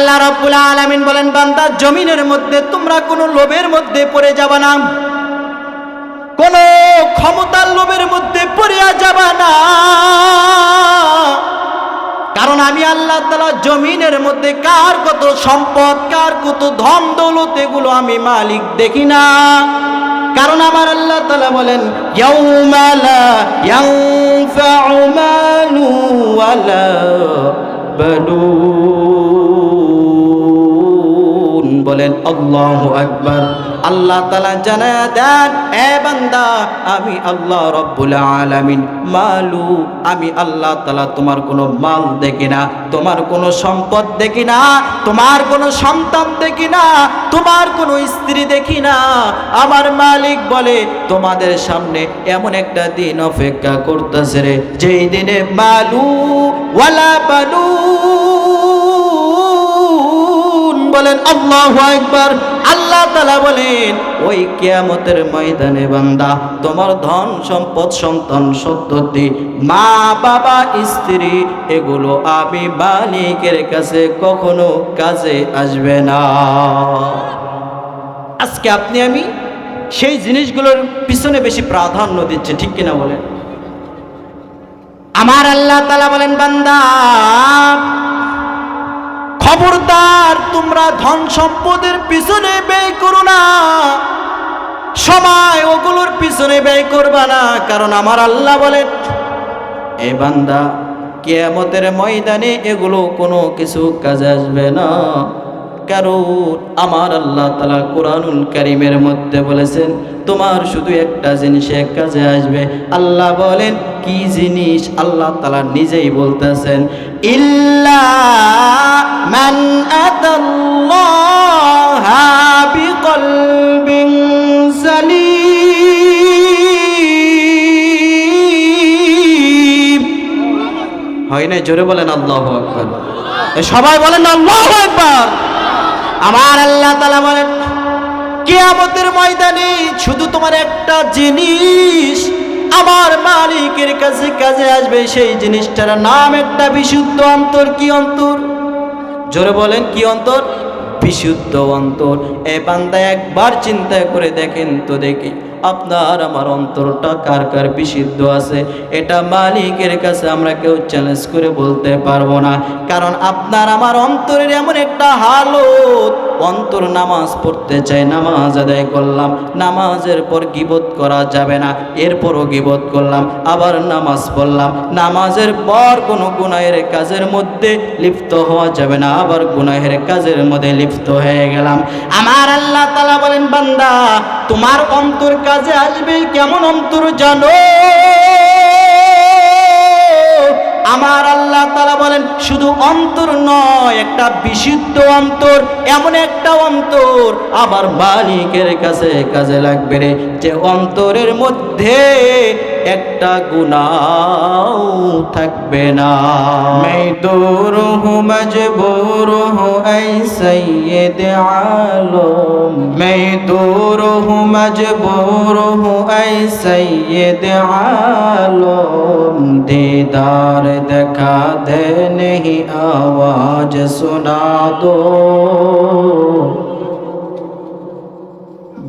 আল্লাহ রব্বুল আলামিন বলেন, বান্দা, জমিনের মধ্যে তোমরা কোনো লোভের মধ্যে পড়ে যাবা না। কোন ক্ষমতার লোভের মধ্যে পড়িয়া যাবা না। কারণ আমি আল্লাহ তালা জমিনের মধ্যে কার কত সম্পদ, কার কত ধন দৌলত, এগুলো আমি মালিক দেখি না। কারণ আমার আল্লাহ তালা বলেন, ইয়াউমা লা ইয়ানফাউ মালু ওয়ালা বলেন, আল্লাহু আকবার। আল্লাহ তালা জানা দেন, এ বান্দা, আমি আল্লাহ রব্বুল আলামিন। মালু, আমি আল্লাহ তালা তোমার কোনো মাল দেখি না, তোমার কোনো সম্পদ দেখি না, তোমার কোনো সন্তান দেখি না, তোমার কোনো স্ত্রী দেখি না। আমার মালিক বলে, তোমাদের সামনে এমন একটা দিন অপেক্ষা করতেছে রে, যেই দিনে মালু ওয়ালা বালু বলেন, আল্লাহু আকবার। আল্লাহ তাআলা বলেন, ওই কিয়ামতের ময়দানে বান্দা, তোমার ধন সম্পদ, সন্তান সন্ততি, মা, বাবা, স্ত্রী, এগুলো আমি মালিকের কাছে কখনো কাজে আসবে না। আজকে আপনি, আমি সেই জিনিসগুলোর পিছনে বেশি প্রাধান্য দিচ্ছে, ঠিক কিনা বলেন? আমার আল্লাহ তালা বলেন, বান্দা খবরদার, তোমরা ধন সম্পদের পিছনে ব্যয় করো না। সময় ওগুলোর পিছনে ব্যয় করবা না, কারণ আমার আল্লাহ বলেন, এ বান্দা, কেয়ামতের ময়দানে এগুলো কোনো কিছু কাজে আসবে না। কারণ আমার আল্লাহ তালা কোরআনুল কারিমের মধ্যে বলেছেন, তোমার শুধু একটা জিনিসে কাজে আসবে। আল্লাহ বলেন, কি জিনিস আল্লাহ তালা নিজেই বলতেছেন? ইল্লা মান আতাল্লাহা বিকলবিন হয় না জোরে বলেন আল্লাহ সবাই বলেন আল্লাহ আকবার। আমার আল্লাহ তালা বলেন, কেয়ামতের ময়দানে শুধু তোমার একটা জিনিস আমার মালিকের কাছে কাজে আসবে, সেই জিনিসটার নাম একটা বিশুদ্ধ অন্তর। কি অন্তর? জোরে বলেন, কি অন্তর? বিশুদ্ধ অন্তর। এ বান্দা একবার চিন্তা করে দেখেন তো দেখি। আপনার, আমার অন্তরটা কার কার বিশুদ্ধ আছে? এটা মালিকের কাছে আমরা কেউ চ্যালেঞ্জ করে বলতে পারব না। কারণ আপনার, আমার অন্তরের এমন একটা হালত, অন্তর নামাজ পড়তে চাই, নামাজ আদায় করলাম। নামাজের পর গিবত করা যাবে না, এরপরও গিবত করলাম, আবার নামাজ পড়লাম। নামাজের পর কোনো গুনাহের কাজের মধ্যে লিপ্ত হওয়া যাবে না, আবার গুনাহের কাজের মধ্যে লিপ্ত হয়ে গেলাম। আমার আল্লাহ তালা বলেন, বান্দা, তোমার অন্তর কাজে আসবে, কেমন অন্তর জানো? আমার আল্লাহ তালা বলেন, শুধু অন্তর নয়, একটা বিশুদ্ধ অন্তর, এমন একটা অন্তর আমার মালিকের কাছে কাজে লাগবে রে, যে অন্তরের মধ্যে একটা গুনাও থাকবে না मैं दूर हूँ मजबूर हूँ ऐ सैयद आलम मैं दूर हूँ मजबूर हूँ ऐ सैयद आलम दीदार दिखा दे नहीं आवाज सुना दो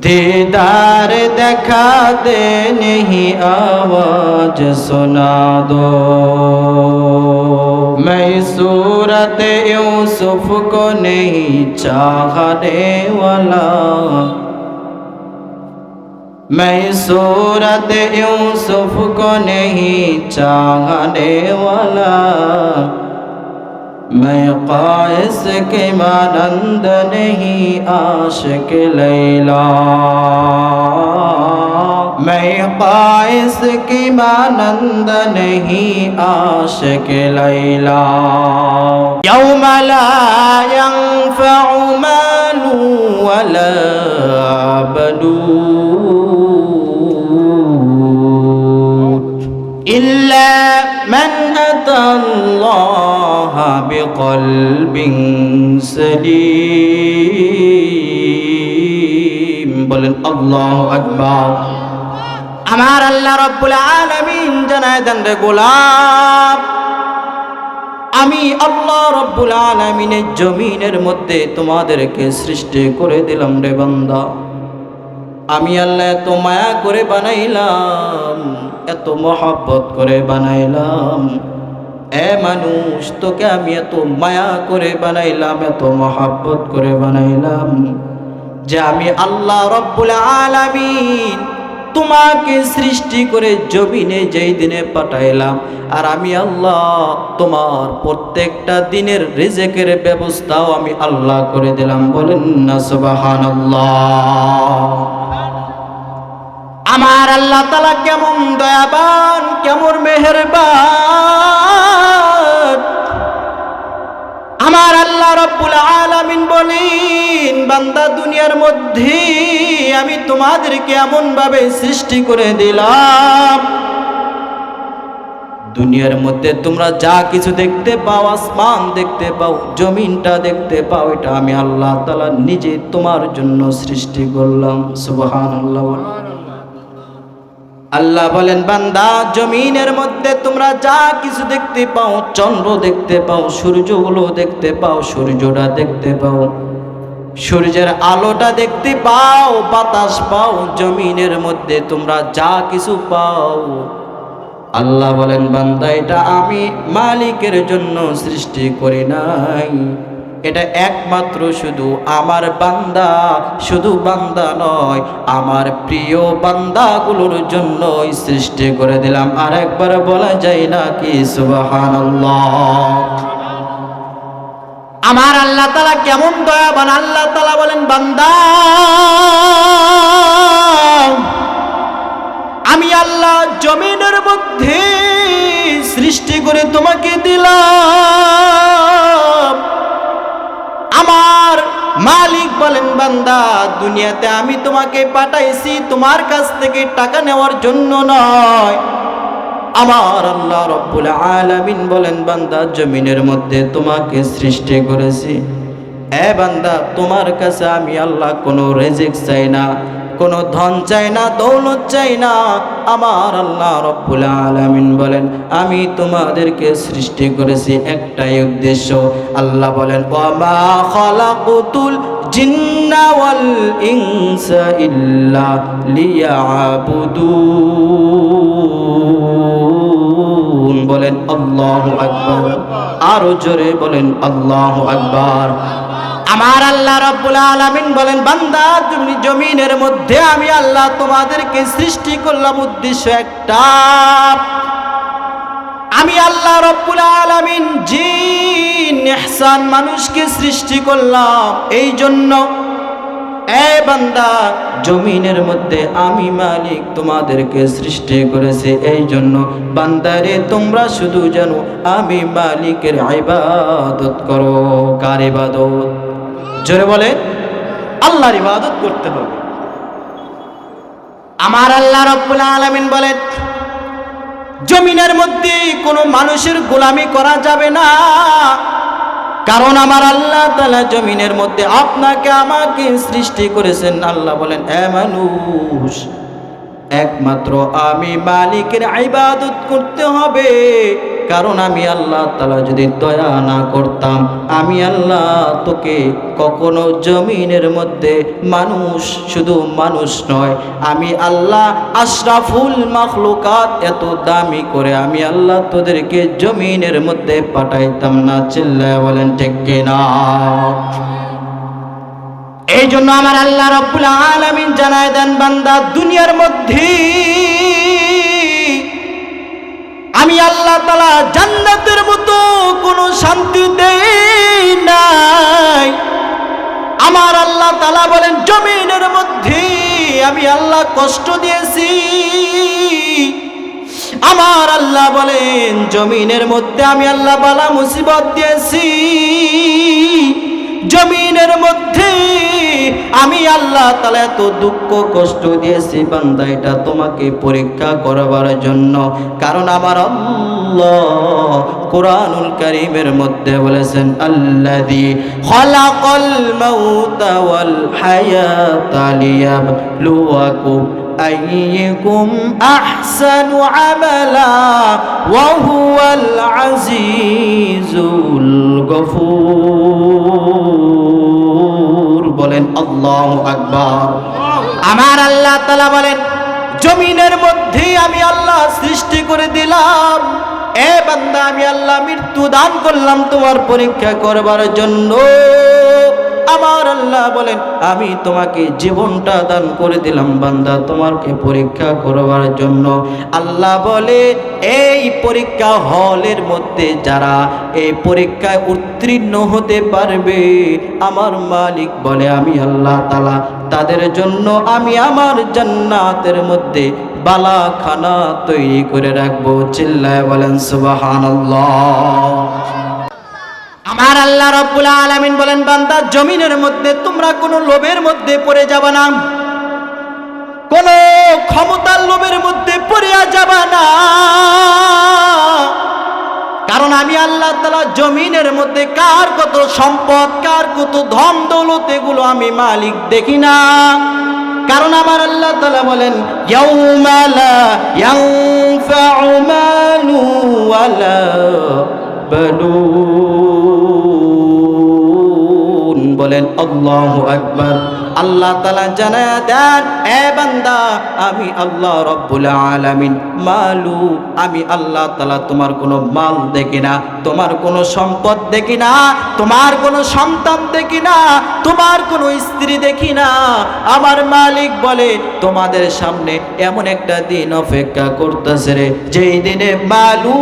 دیدار دکھا دے نہیں آواز سنا دو میں صورت یوسف کو نہیں چاہنے والا میں صورت یوسف کو نہیں چاہنے والا میں قائس کے مانند نہیں عاشق لیلہ میں قائس کی مانند نہیں عاشق لیلا یوم لا ينفع مال ولا بدون بقلب سليم বলেন আল্লাহ আকবার আমার আল্লাহ রব্বুল আলামিন জানায় দেন রে গোলাপ আমি আল্লাহ রব্বুল আলমিনের জমিনের মধ্যে তোমাদেরকে সৃষ্টি করে দিলাম রে বান্দা আমি আল্লাহ এত মায়া করে বানাইলাম এত মহব্বত করে বানাইলাম এ মানুষ, তোকে আমি এত মায়া করে বানাইলাম, এত মহব্বত করে বানাইলাম যে আমি আল্লাহ রব্বুল আলামিন তোমাকে সৃষ্টি করে জমিনে যেই দিনে পাঠাইলাম। আর আমি আল্লাহ তোমার প্রত্যেকটা দিনের রিজেকের ব্যবস্থাও আমি আল্লাহ করে দিলাম। বলেন না সুবহানাল্লাহ। আমার আল্লাহ তালা কেমন দয়াবান, কেমন মেহেরবান। আমার আল্লাহ রব্বুল আলামিন বলেন, বান্দা দুনিয়ার মধ্যে আমি তোমাদেরকে এমন ভাবে সৃষ্টি করে দিলাম। দুনিয়ার মধ্যে তোমরা যা কিছু দেখতে পাও, আসমান দেখতে পাও, জমিনটা দেখতে পাও, এটা আমি আল্লাহ তালা নিজে তোমার জন্য সৃষ্টি করলাম। সুবহান আল্লাহ আল্লাহ বলেন, বান্দা, জমিনের মধ্যে তোমরা যা কিছু দেখতে পাও, চন্দ্র দেখতে পাও সূর্যগুলো দেখতে পাও, সূর্যটা দেখতে পাও। সূর্যের আলোটা দেখতে পাও, বাতাস পাও, জমিনের মধ্যে তোমরা যা কিছু পাও। আল্লাহ বলেন, বান্দা, এটা আমি মালিকের জন্য সৃষ্টি করি নাই। এটা একমাত্র শুধু আমার বান্দা, শুধু বান্দা নয়, আমার প্রিয় বান্দাগুলোর জন্যই সৃষ্টি করে দিলাম। আর একবার বলা যায় না কি সুবাহান আমার আল্লাহ তালা কেমন দয়াবান, আল্লাহ তালা বলেন, বান্দা, আমি আল্লাহ জমিনের মধ্যে সৃষ্টি করে তোমাকে দিলাম। বান্দা, দুনিয়াতে আমি তোমাকে পাঠাইছি, তোমার কাছ থেকে টাকা নেওয়ার জন্য নয়। আমার আল্লাহ রব্বুল আলামিন বলেন, বান্দা, জমিনের মধ্যে তোমাকে সৃষ্টি করেছি। এ বান্দা, তোমার কাছে আমি আল্লাহ কোনো রেজেক চাই না। কোনো ধন চাই না, দৌলত চাই না। আমার আল্লাহ রব্বুল আলামিন বলেন, আমি তোমাদেরকে সৃষ্টি করেছি একটাই উদ্দেশ্য। আল্লাহ বলেন, ওয়ামা খালাকুতুল জিন্না ওয়াল ইনসা ইল্লা বলেন, আল্লাহু আকবার। আরও জোরে বলেন, আল্লাহু আকবার। আমার আল্লাহ রব্বুল আলামিন বলেন, বান্দা, তুমি জমিনের মধ্যে আমি আল্লাহ তোমাদেরকে সৃষ্টি করলাম উদ্দেশ্য একটা। আমি আল্লাহ রব্বুল আলামিন জিন, ইহসান মানুষকে সৃষ্টি করলাম। এই জন্য, এ বান্দা, জমিনের মধ্যে আমি মালিক তোমাদেরকে সৃষ্টি করেছি। এই জন্য, বান্দারে, তোমরা শুধু জানো আমি মালিকের ইবাদত করো। কার ইবাদত? জোরে বলে আল্লাহর ইবাদত করতে হবে। আমার আল্লাহ রব্বুল আলামিন বলেন, জমিনের মধ্যে কোনো মানুষের গোলামি করা যাবে না। কারণ আমার আল্লাহ তালা জমিনের মধ্যে আপনাকে আমাকে সৃষ্টি করেছেন। আল্লাহ বলেন, এ মানুষ একমাত্র আমি মালিকের ইবাদত করতে হবে। কারণ আমি আল্লাহ তালা যদি দয়া না করতাম, আমি আল্লাহ তোকে কখনো জমিনের মধ্যে মানুষ, শুধু মানুষ নয়, আমি আল্লাহ আশরাফুল মাখলুকাত এত দামি করে আমি আল্লাহ তোদেরকে জমিনের মধ্যে পাঠাইতাম না, চিল্লায় বলেন ঠিক কিনা? এই জন্য আমার আল্লাহ রব্বুল আলামিন জানায় দেন বান্দা, দুনিয়ার মধ্যে আমি আল্লাহ তালা জান্নাতের মতো কোনো শান্তি দেই নাই। আমার আল্লাহ তালা বলেন, জমিনের মধ্যে আমি আল্লাহ কষ্ট দিয়েছি। আমার আল্লাহ বলেন, জমিনের মধ্যে আমি আল্লাহ বালা মুসিবত দিয়েছি। জমিনের মধ্যে আমি আল্লাহ তালা এত দুঃখ, কষ্ট দিয়েছি বান্দা, এটা তোমাকে পরীক্ষা করবার জন্য। কারণ আমার কোরআনুল করিমের মধ্যে বলেছেন আল্লাদি খলাকল আল্লাহু আকবার। আমার আল্লাহ তালা বলেন জমিনের মধ্যে আমি আল্লাহ সৃষ্টি করে দিলাম। এ বান্দা আমি আল্লাহ মৃত্যু দান করলাম তোমার পরীক্ষা করবার জন্য। আমার আল্লাহ বলেন, আমি তোমাকে জীবনটা দান করে দিলাম বান্দা, তোমাকে পরীক্ষা করবার জন্য। আল্লাহ বলে, এই পরীক্ষা হলের মধ্যে যারা এই পরীক্ষায় উত্তীর্ণ হতে পারবে, আমার মালিক বলে, আমি আল্লাহ তালা তাদের জন্য আমি আমার জান্নাতের মধ্যে বালাখানা তৈরি করে রাখব। চিল্লায় বলেন, সুবহানাল্লাহ। আমার আল্লাহ রব্বুল আলামিন বলেন বান্দা জমিনের মধ্যে তোমরা কোনো লোভের মধ্যে পড়ে যাবে না। কোন ক্ষমতার লোভের মধ্যে পড়িয়া যাবে না। কারণ আমি আল্লাহ তালা জমিনের মধ্যে কার কত সম্পদ কার কত ধন দৌলত এগুলো আমি মালিক দেখি না। কারণ আমার আল্লাহ তালা বলেন ইয়াউমা বলেন, আল্লাহু আকবার। আল্লাহ তালা জানা দেন, এ বান্দা, আমি আল্লাহ রব্বুল আলামিন। মালু, আমি আল্লাহ তালা তোমার কোনো মাল দেখি না, তোমার কোনো সম্পদ দেখি না, তোমার কোনো সন্তান দেখি না, তোমার কোনো স্ত্রী দেখি না। আমার মালিক বলে, তোমাদের সামনে এমন একটা দিন অপেক্ষা করতেছে রে, যেই দিনে মালু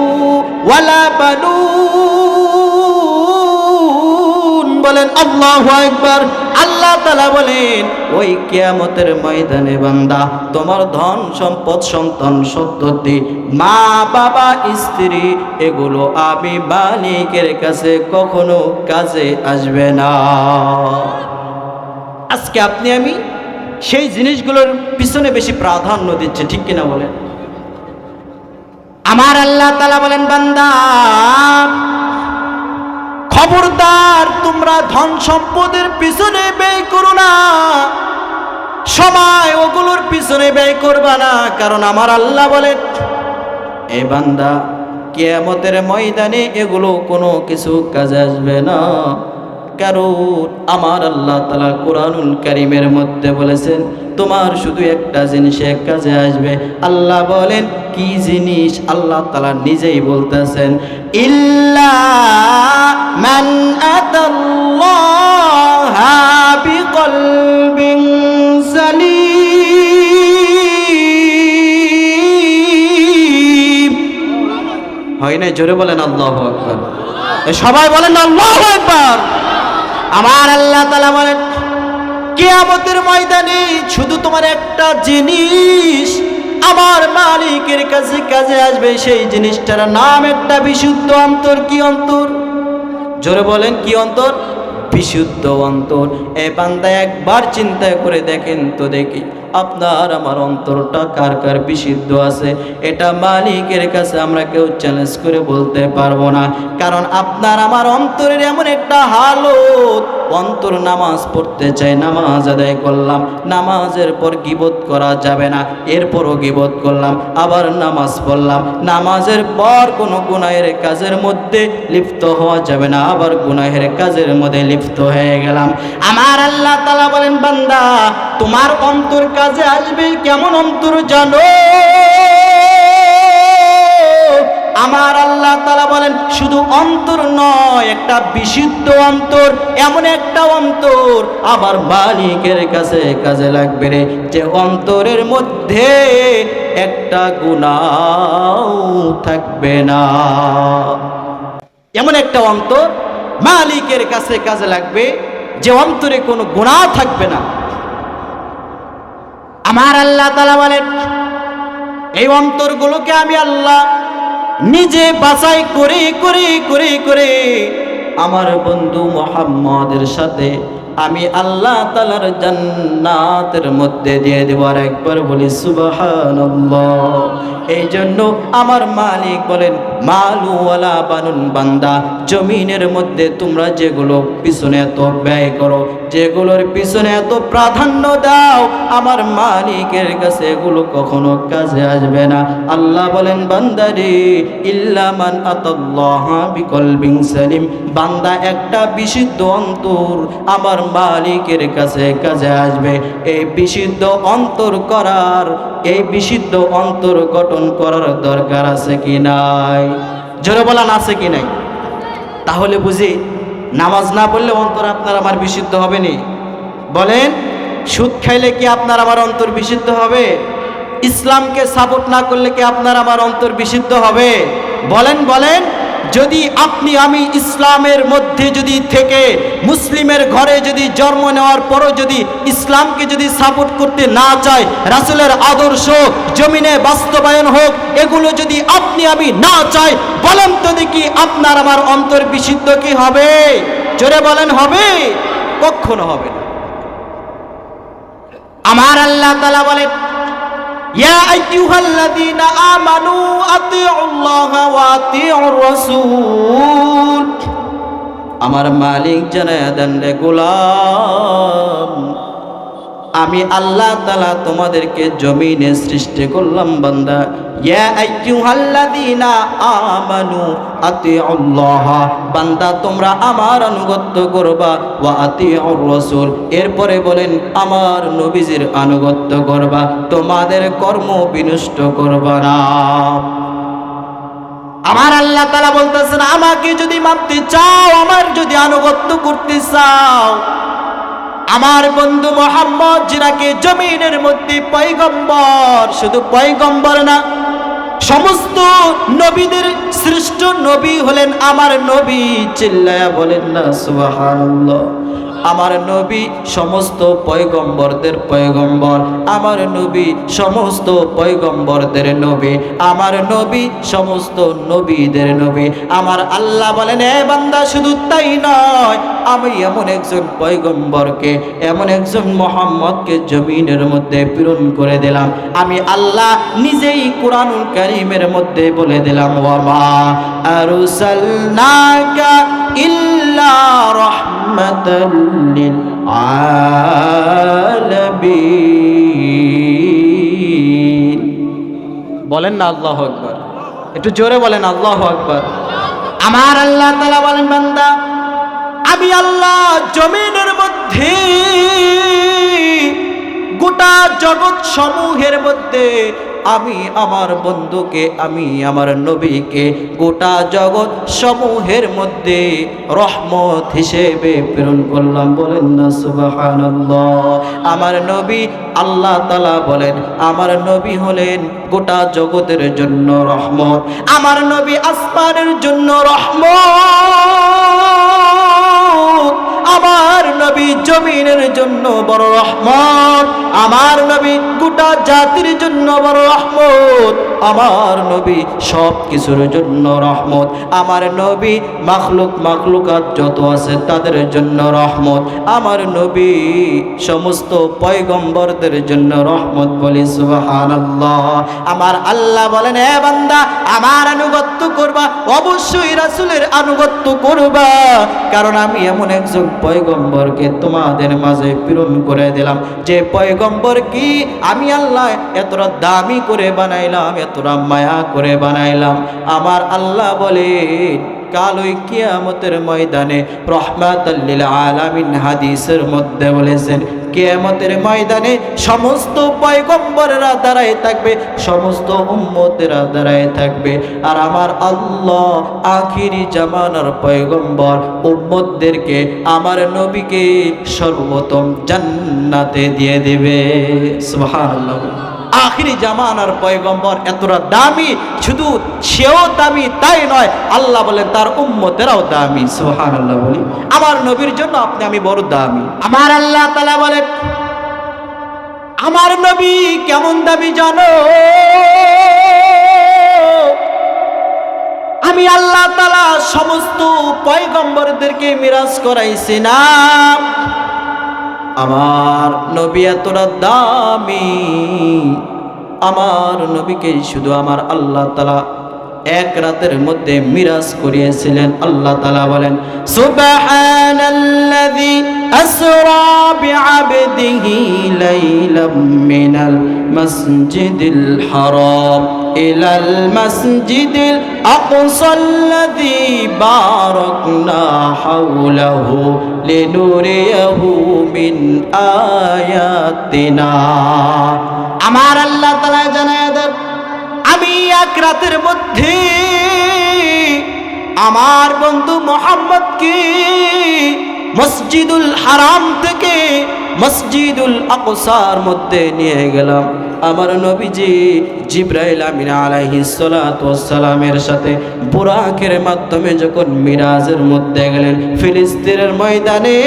ওয়ালা বানু বলেন, আল্লাহ একবার আল্লাহ তালা বলেন, ওই কেয়ামতের ময়দানে বান্দা, তোমার ধন সম্পদ, সন্তান সন্ততি, মা, বাবা, স্ত্রী, এগুলো আমি মালিকের কাছে কখনো কাজে আসবে না। আজকে আপনি, আমি সেই জিনিসগুলোর পিছনে বেশি প্রাধান্য দিচ্ছে, ঠিক কিনা বলেন? আমার আল্লাহ তালা বলেন, বান্দা খবরদার, তোমরা ধন সম্পদের পিছনে ব্যয় করো না। সময় ওগুলোর পিছনে ব্যয় করবা না, কারণ আমার আল্লাহ বলে এ বান্দা, কেয়ামতের ময়দানে এগুলো কোনো কিছু কাজে আসবে না। কারণ আমার আল্লাহ তালা কোরআনুল করিমের মধ্যে বলেছেন, তোমার শুধু একটা জিনিসে কাজে আসবে। আল্লাহ বলেন, কি জিনিস? আল্লাহ তালা নিজেই বলতেছেন, ইল্লা হয় না জোরে বলেন, আল্লাহ আকবার। এ সবাই বলেন, আল্লাহ আকবার। আমার আল্লাহ তালা বলেন, কেয়ামতের ময়দানে শুধু তোমার একটা জিনিস আমার মালিকের কাছে কাজে আসবে, সেই জিনিসটার নাম একটা বিশুদ্ধ অন্তর। কি অন্তর? জোরে বলেন, কি অন্তর? বিশুদ্ধ অন্তর। এ বান্দা একবার চিন্তা করে দেখেন তো দেখি। আপনার আমার অন্তরটা কার কার বিশুদ্ধ আছে? এটা মালিকের কাছে আমরা কেউ চ্যালেঞ্জ করে বলতে পারব না। কারণ আপনার আমার অন্তরের এমন একটা হালত, অন্তর নামাজ পড়তে চাই, নামাজ আদায় করলাম, নামাজের পর গিবত করা যাবে না। এরপরও গিবত করলাম, আবার নামাজ পড়লাম। নামাজের পর কোনো গুনাহের কাজের মধ্যে লিপ্ত হওয়া যাবে না, আবার গুনাহের কাজের মধ্যে লিপ্ত হয়ে গেলাম। আমার আল্লাহ তালা বলেন, বান্দা তোমার অন্তর কাজে আসবে, কেমন অন্তর জানো? আমার আল্লাহ তালা বলেন, শুধু অন্তর নয়, একটা বিশুদ্ধ অন্তর, এমন একটা অন্তর আবার মালিকের কাছে কাজে লাগবে রে, যে অন্তরের মধ্যে একটা গুণাও থাকবে না। এমন একটা অন্তর মালিকের কাছে কাজে লাগবে, যে অন্তরে কোনো গুণা থাকবে না। আমার আল্লাহ তালা বলেন, এই অন্তরগুলোকে আমি আল্লাহ নিজে বাছাই করে করে করে করে আমার বন্ধু মোহাম্মদের সাথে আমি আল্লাহ তালার জান্নাতের মধ্যে দিয়ে দেব। আর একবার বলি সুবাহ এই জন্য আমার মালিক বলেন মালু ওয়ালা বানুন বান্দা, জমিনের মধ্যে তোমরা যেগুলো পিছনে এত ব্যয় করো, যেগুলোর পিছনে এত প্রাধান্য দাও, আমার মালিকের কাছে এগুলো কখনো কাজে আসবে না। আল্লাহ বলেন, বান্দারে ইল্লামান বিকলবিন সালিম, বান্দা একটা বিশুদ্ধ অন্তর আমার মালিকের কাছে কাজে আসবে। এই বিশুদ্ধ অন্তর করার, এই বিশুদ্ধ অন্তর গঠন করার দরকার আছে কি নাই? জোরে বলান আছে কি নাই? তাহলে বুঝি নামাজ না পড়লে অন্তর আপনার আমার বিশুদ্ধ হবে নি বলেন, সুদ খাইলে কি আপনার আমার অন্তর বিশুদ্ধ হবে? ইসলামকে সাপোর্ট না করলে কি আপনার আমার অন্তর বিশুদ্ধ হবে? বলেন বলেন। যদি আপনি, আমি ইসলামের মধ্যে যদি থেকে, মুসলিমের ঘরে যদি জন্ম নেওয়ার পরও যদি ইসলামকে যদি সাপোর্ট করতে না চায়, রাসুলের আদর্শ, জমিনে বাস্তবায়ন হোক, এগুলো যদি আপনি, আমি না চাই, বলেন তো দেখি আপনার আমার অন্তর বিশুদ্ধ কি হবে? জোরে বলেন, হবে? কখনো হবে না। আমার আল্লাহ তালা বলেন আমার মালিক জানায় দেন রে গোলাম আমি আল্লাহ তালা তোমাদেরকে জমিনে সৃষ্টি করলাম, বান্দা। আমানু আতিউল্লাহ। বান্দা, তোমরা আমার আনুগত্য করবা, ওয়া আতিউর রাসূল। এরপরে বলেন, আমার নবীজির আনুগত্য করবা, তোমাদের কর্ম বিনষ্ট করবা না। আমার আল্লাহ তালা বলতেছেন, আমাকে যদি মানতে চাও, আমার যদি আনুগত্য করতে চাও আমার বন্ধু মোহাম্মদ জিনাকে জমিনের মধ্যে পয়গম্বর, শুধু পয়গম্বর না, সমস্ত নবীদের শ্রেষ্ঠ নবী হলেন আমার নবী, চিল্লায়া বলেন না, সুবহানাল্লাহ। আমার নবী সমস্ত পয়গম্বরদের পয়গম্বর। আমার নবী সমস্ত পয়গম্বরদের নবী। আমার নবী সমস্ত নবীদের নবী। আমার আল্লাহ বলেন, এ বান্দা, শুধু তাই নয়, আমি এমন একজন পয়গম্বরকে, এমন একজন মোহাম্মদকে জমিনের মধ্যে প্রেরণ করে দিলাম। আমি আল্লাহ নিজেই কোরআনুল কারীমের মধ্যে বলে দিলাম ওয়ামা আরসালনাকা রাহমাতাল লিল আলামিন বলেন না আল্লাহ আকবার। একটু জোরে বলেন আল্লাহ আকবার। আমার আল্লাহ তালা বলেন, বান্দা, আমি আল্লাহ জমিনের মধ্যে গোটা জগৎ সমূহের মধ্যে আমি আমার বন্ধুকে, আমি আমার নবীকে গোটা জগৎ সমূহের মধ্যে রহমত হিসেবে প্রেরণ করলাম। বলেন না, সুবহানাল্লাহ। আমার নবী আল্লাহ তালা বলেন, আমার নবী হলেন গোটা জগতের জন্য রহমত। আমার নবী আসমানের জন্য রহমত। আমার নবী জমিনের জন্য বড় রহমত, আমার নবী গোটা জাতির জন্য বড় রহমত, আমার নবী সব কিছুর জন্য রহমত, আমার নবী মাখলুক মাখলুকাত যত আছে তাদের জন্য রহমত, আমার নবী সমস্ত পয়গম্বরদের জন্য রহমত বলি সুবহানাল্লাহ। আমার আল্লাহ বলেন, এ বান্দা, আমার করবা, অবশ্যই রাসুলের আনুগত্য করবা। কারণ আমি এমন একজন পয়গম্বরকে তোমাদের মাঝে প্রেরণ করে দিলাম। যে পয়গম্বর কি? আমি আল্লাহ এতটা দামি করে বানাইলাম, এতটা মায়া করে বানাইলাম। আমার আল্লাহ বলে কাল ওই কিয়ামতের ময়দানে রহমাতাল্লিল আলামিন হাদিসের মধ্যে বলেছেন, কিয়ামতের ময়দানে সমস্ত পয়গম্বরেরা দাঁড়ায় থাকবে, সমস্ত উম্মতেরা দাঁড়ায় থাকবে। আর আমার আল্লাহ আখিরি জামানার পয়গম্বর উম্মতদেরকে আমার নবীকে সর্বপ্রথম জান্নাতে দিয়ে দেবে। সুবহানাল্লাহ। আখিরি জামানার পয়গম্বর এতটা দামি শুধু সেও দামি তাই নয় আল্লাহ বলেন তার উম্মতেরাও দামি সোহান আল্লাহ বলি। আমার নবীর জন্য আপনি আমি বড় দামি। আমার আল্লাহ তালা বলেন আমার নবী কেমন দামি জানো? আমি আল্লাহ তালা সমস্ত পয়গম্বরদেরকে মিরাজ করাইছি না। আমার নবী এতটা দামি আমার নবীকে শুধু আমার আল্লাহ তালা এক রাতের মধ্যে মিরাজ করিয়েছিলেন। আল্লাহ তালা বলেন, সুবহানাল্লাযী আসরা বিআবদিহি লাইলাম মিনাল মাসজিদিল হারাম ইলাল মাসজিদিল আকসাল্লাযী বারাকনা হাওলাহু লিনুরিয়াহু মিন আয়াতিনা। আমার আল্লাহ তাআলা জানায় দেন আমি এক রাতের মধ্যে আমার বন্ধু মোহাম্মদকে মসজিদুল হারাম থেকে মসজিদুল আকসার মধ্যে নিয়ে গেলাম। আমার নবীজি জিব্রাইল আমিন আলাইহিস সালাতু সালামের সাথে বুরাকের মাধ্যমে যখন মিরাজের মধ্যে গেলেন, ফিলিস্তিনের ময়দানে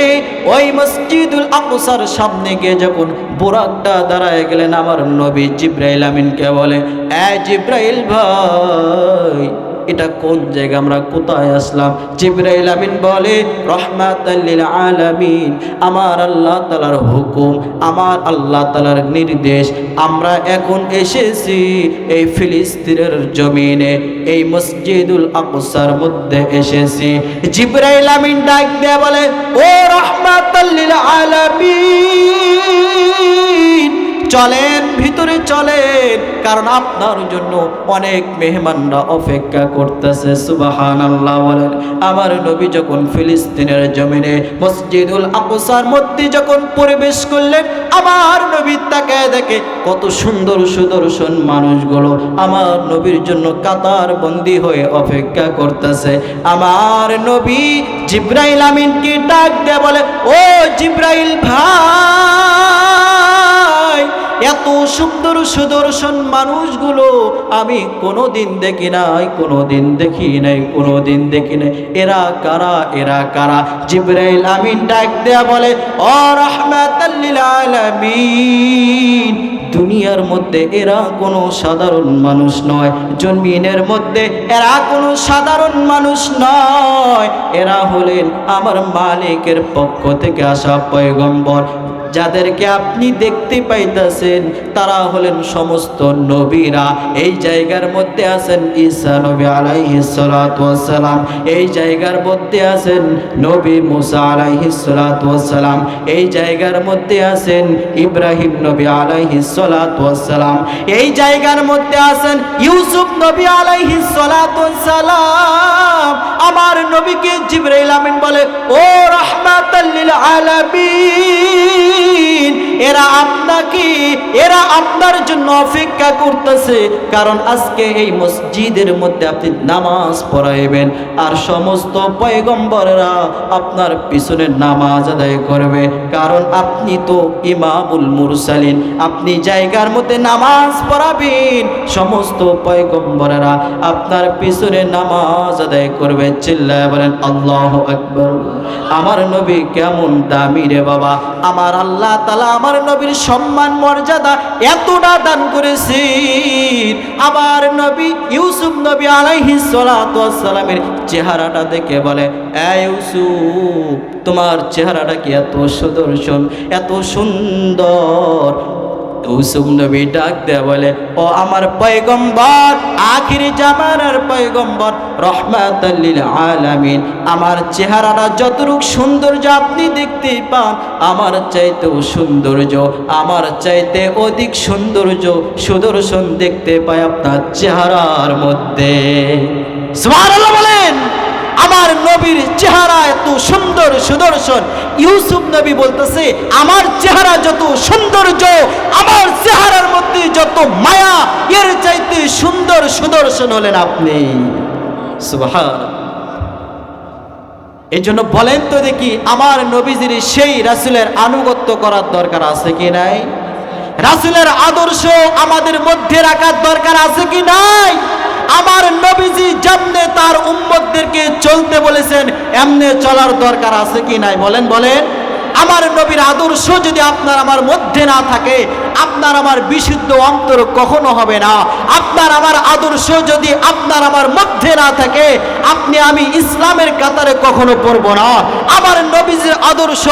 ওই মসজিদুল আকসার সামনে গিয়ে যখন বুরাকটা দাঁড়ায় গেলেন, আমার নবী জিব্রাইল আমিনকে বলে, এ জিব্রাইল ভাই এটা কোন জায়গা? আমরা কোথায় আসলাম? জিব্রাইল আমিন বলে রহমাতাল্লিল আলামিন, আমার আল্লাহ তালার হুকুম, আমার আল্লাহ তালার নির্দেশ, আমরা এখন এসেছি এই ফিলিস্তিনের জমিনে, এই মসজিদুল আকসার মধ্যে এসেছি। জিব্রাইল আমিন ডাক দেয়া বলে, ও রহমাতাল্লিল আলামিন চলেন, ভিতরে চলেন, কারণ আপনার জন্য অনেক মেহমানরা অপেক্ষা করতেছে সুবাহান আল্লাহ বলেন। আমার নবী যখন ফিলিস্তিনের জমিনে মসজিদুল আকসার মধ্যে যখন প্রবেশ করলেন, আমার নবী তাকে দেখে কত সুন্দর সুদর্শন মানুষগুলো আমার নবীর জন্য কাতার বন্দি হয়ে অপেক্ষা করতেছে। আমার নবী জিব্রাইল আমিনকে ডাক দেয় বলে, ও জিব্রাইল ভাই! এত সুন্দর সুদর্শন মানুষগুলো আমি কোনোদিন দেখি নাই, কোনোদিন দেখি নাই, কোনোদিন দেখি নাই। এরা কারা এরা কারা? জিব্রাইল আমিন ডাক দেয়া বলে আলামিন। দুনিয়ার মধ্যে এরা কোনো সাধারণ মানুষ নয় জন্মিনের মধ্যে এরা কোনো সাধারণ মানুষ নয়। এরা হলেন আমার মালিকের পক্ষ থেকে আসা পয়গম্বর। যাদেরকে আপনি দেখতে পাইতেছেন, তারা হলেন সমস্ত নবীরা। এই জায়গার মধ্যে আছেন ঈসা নবী আলাইহিস সালাতু ওয়াসসালাম। এই জায়গার মধ্যে আছেন নবী মুসা আলাইহিস সালাতু ওয়াসসালাম। এই জায়গার মধ্যে আছেন ইব্রাহিম নবী আলাইহিস সালাতু ওয়াসসালাম। এই জায়গার মধ্যে আছেন ইউসুফ নবী আলাইহিস সালাতু ওয়াসসালাম। আমার নবীকে জিবরাইল আমিন বলে, ও রাহমাতাল লিল এরা আপনাকে, এরা আপনার জন্য অপেক্ষা করতেছে। কারণ আজকে এই মসজিদের মধ্যে আপনি নামাজ পড়াইবেন, আর সমস্ত পয়গম্বররা আপনার পিছনে নামাজ আদায় করবে। কারণ আপনি তো ইমামুল মুরসালিন, আপনি জায়গার মধ্যে নামাজ পড়াবেন। সমস্ত পয়গম্বরেরা আপনার পিছনে নামাজ আদায় করবে। চিল্লায় বলেন, আল্লাহ আকবর। আমার নবী কেমন দামি রে বাবা। আমার আল্লাহ তালা আমার নবীর সম্মান, মর্যাদা এতটা দান করেছি আমার নবী ইউসুফ নবী আলাইহি সালামের চেহারাটা দেখে বলে ইউসুফ, তোমার চেহারাটা কি এত সুদর্শন, এত সুন্দর? ইউসুফ নবী ডাক দেয়া বলে, ও আমার পয়গম্বর, আখির জামানার পয়গম্বর রহমাতাল্লিল আলামিন, আমার চেহারাটা যতটুক সৌন্দর্য আপনি দেখতে পান, আমার চাইতেও সৌন্দর্য, আমার চাইতে অধিক সৌন্দর্য সুদর্শন দেখতে পাই আপনার চেহারার মধ্যে। বলেন। আমার নবীর চেহারা এত সুন্দর সুদর্শন। ইউসুফ নবী বলতেছে, আমার চেহারা যত সৌন্দর্য, আমার চেহারার মধ্যে যত মায়া, এর চাইতে সুন্দর সুদর্শন হলেন আপনি। এই জন্য বলেন তো দেখি, আমার নবীজির সেই রাসুলের আনুগত্য করার দরকার আছে কি নাই? রাসুলের আদর্শ আমাদের মধ্যে রাখার দরকার আছে কি নাই? আমার নবীজি যেমনে তার উম্মতদেরকে চলতে বলেছেন, এমনে চলার দরকার আছে কি নাই? বলেন বলেন। আমার নবীর আদর্শ যদি আপনার আমার মধ্যে না থাকে, আপনার আমার বিশুদ্ধ অন্তর কখনো হবে না। আপনার আমার আদর্শ যদি আপনার আমার মধ্যে না থাকে, আপনি আমি ইসলামের কাতারে কখনো পড়ব না। আমার নবীজির আদর্শ